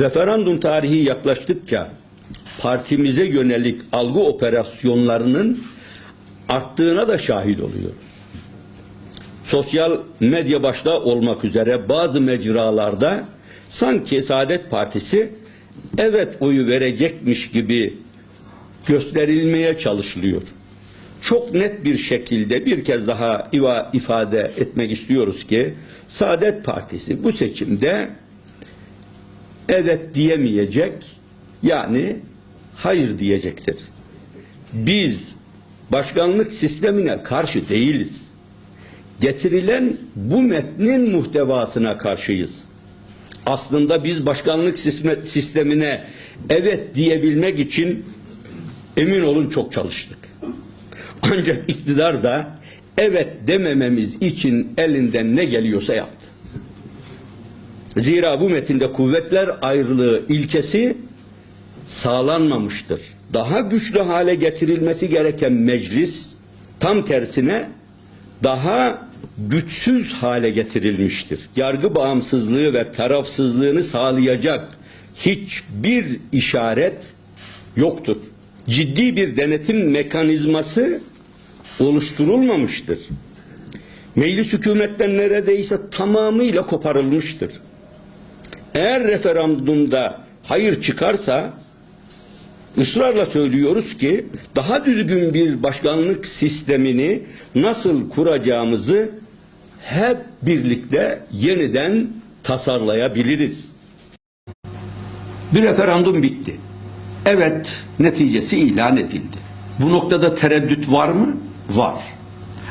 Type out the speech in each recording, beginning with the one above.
Referandum tarihi yaklaştıkça partimize yönelik algı operasyonlarının arttığına da şahit oluyoruz. Sosyal medya başta olmak üzere bazı mecralarda sanki Saadet Partisi evet oyu verecekmiş gibi gösterilmeye çalışılıyor. Çok net bir şekilde bir kez daha ifade etmek istiyoruz ki Saadet Partisi bu seçimde evet diyemeyecek yani hayır diyecektir. Biz başkanlık sistemine karşı değiliz. Getirilen bu metnin muhtevasına karşıyız. Aslında biz başkanlık sistemine evet diyebilmek için emin olun çok çalıştık. Ancak iktidar da evet demememiz için elinden ne geliyorsa yaptı. Zira bu metinde kuvvetler ayrılığı ilkesi sağlanmamıştır. Daha güçlü hale getirilmesi gereken meclis tam tersine daha güçsüz hale getirilmiştir. Yargı bağımsızlığı ve tarafsızlığını sağlayacak hiçbir işaret yoktur. Ciddi bir denetim mekanizması oluşturulmamıştır. Meclis hükümetten neredeyse tamamıyla koparılmıştır. Eğer referandumda hayır çıkarsa ısrarla söylüyoruz ki daha düzgün bir başkanlık sistemini nasıl kuracağımızı hep birlikte yeniden tasarlayabiliriz. Bir referandum bitti. Evet neticesi ilan edildi. Bu noktada tereddüt var mı? Var.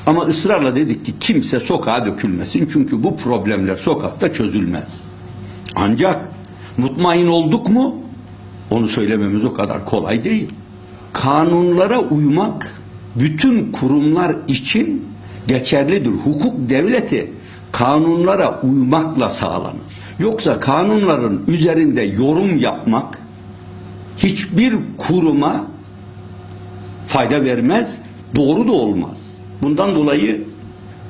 Ama ısrarla dedik ki kimse sokağa dökülmesin çünkü bu problemler sokakta çözülmez. Ancak mutmain olduk mu? Onu söylememiz o kadar kolay değil. Kanunlara uymak bütün kurumlar için geçerlidir. Hukuk devleti kanunlara uymakla sağlanır. Yoksa kanunların üzerinde yorum yapmak hiçbir kuruma fayda vermez, doğru da olmaz. Bundan dolayı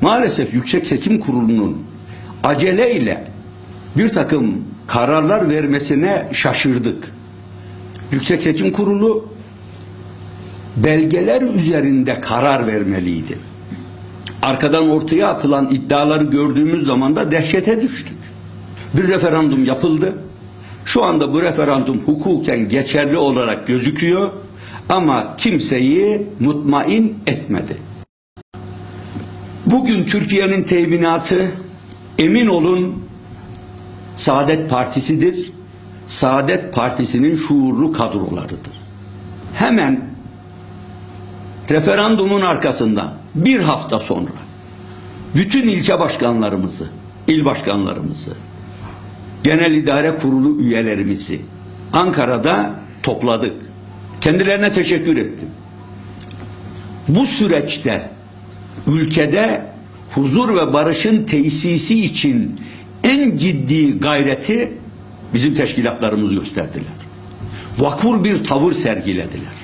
maalesef Yüksek Seçim Kurulu'nun aceleyle bir takım kararlar vermesine şaşırdık. Yüksek Seçim Kurulu belgeler üzerinde karar vermeliydi. Arkadan ortaya atılan iddiaları gördüğümüz zaman da dehşete düştük. Bir referandum yapıldı. Şu anda bu referandum hukuken geçerli olarak gözüküyor ama kimseyi mutmain etmedi. Bugün Türkiye'nin teminatı emin olun Saadet Partisi'dir. Saadet Partisi'nin şuurlu kadrolarıdır. Hemen referandumun arkasından bir hafta sonra bütün ilçe başkanlarımızı, il başkanlarımızı, genel idare kurulu üyelerimizi Ankara'da topladık. Kendilerine teşekkür ettim. Bu süreçte ülkede huzur ve barışın tesisi için en ciddi gayreti bizim teşkilatlarımız gösterdiler. Vakur bir tavır sergilediler.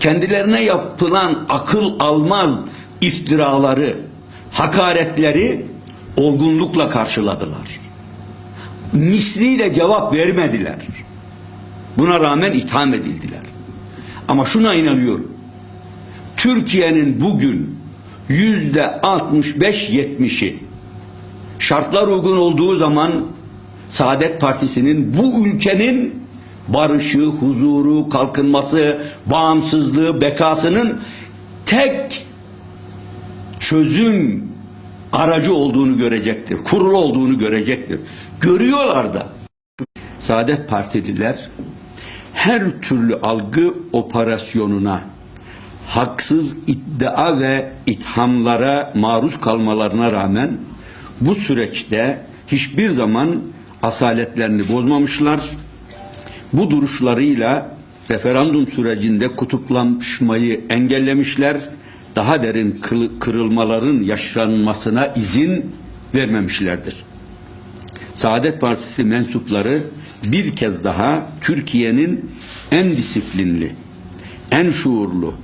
Kendilerine yapılan akıl almaz iftiraları, hakaretleri olgunlukla karşıladılar. Misliyle cevap vermediler. Buna rağmen itham edildiler. Ama şuna inanıyorum. Türkiye'nin bugün yüzde 65-70'i şartlar uygun olduğu zaman Saadet Partisi'nin bu ülkenin barışı, huzuru, kalkınması, bağımsızlığı, bekasının tek çözüm aracı olduğunu görecektir. Kurulu olduğunu görecektir. Görüyorlar da. Saadet Partililer her türlü algı operasyonuna haksız iddia ve ithamlara maruz kalmalarına rağmen bu süreçte hiçbir zaman asaletlerini bozmamışlar. Bu duruşlarıyla referandum sürecinde kutuplaşmayı engellemişler. Daha derin kırılmaların yaşanmasına izin vermemişlerdir. Saadet Partisi mensupları bir kez daha Türkiye'nin en disiplinli, en şuurlu,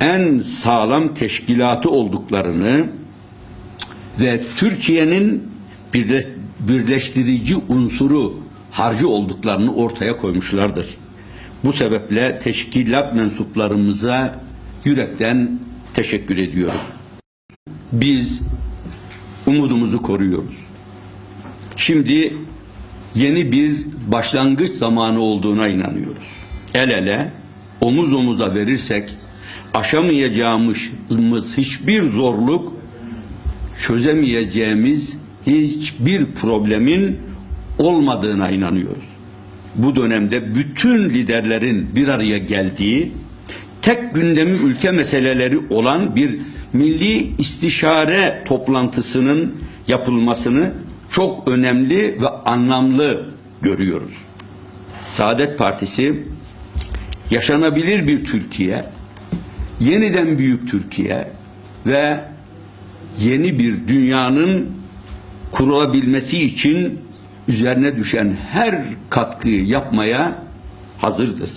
en sağlam teşkilatı olduklarını ve Türkiye'nin birle- birleştirici unsuru harcı olduklarını ortaya koymuşlardır. Bu sebeple teşkilat mensuplarımıza yürekten teşekkür ediyorum. Biz umudumuzu koruyoruz. Şimdi yeni bir başlangıç zamanı olduğuna inanıyoruz. El ele, omuz omuza verirsek aşamayacağımız hiçbir zorluk, çözemeyeceğimiz hiçbir problemin olmadığına inanıyoruz. Bu dönemde bütün liderlerin bir araya geldiği, tek gündemi ülke meseleleri olan bir milli istişare toplantısının yapılmasını çok önemli ve anlamlı görüyoruz. Saadet Partisi yaşanabilir bir Türkiye, yeniden büyük Türkiye ve yeni bir dünyanın kurulabilmesi için üzerine düşen her katkıyı yapmaya hazırdır.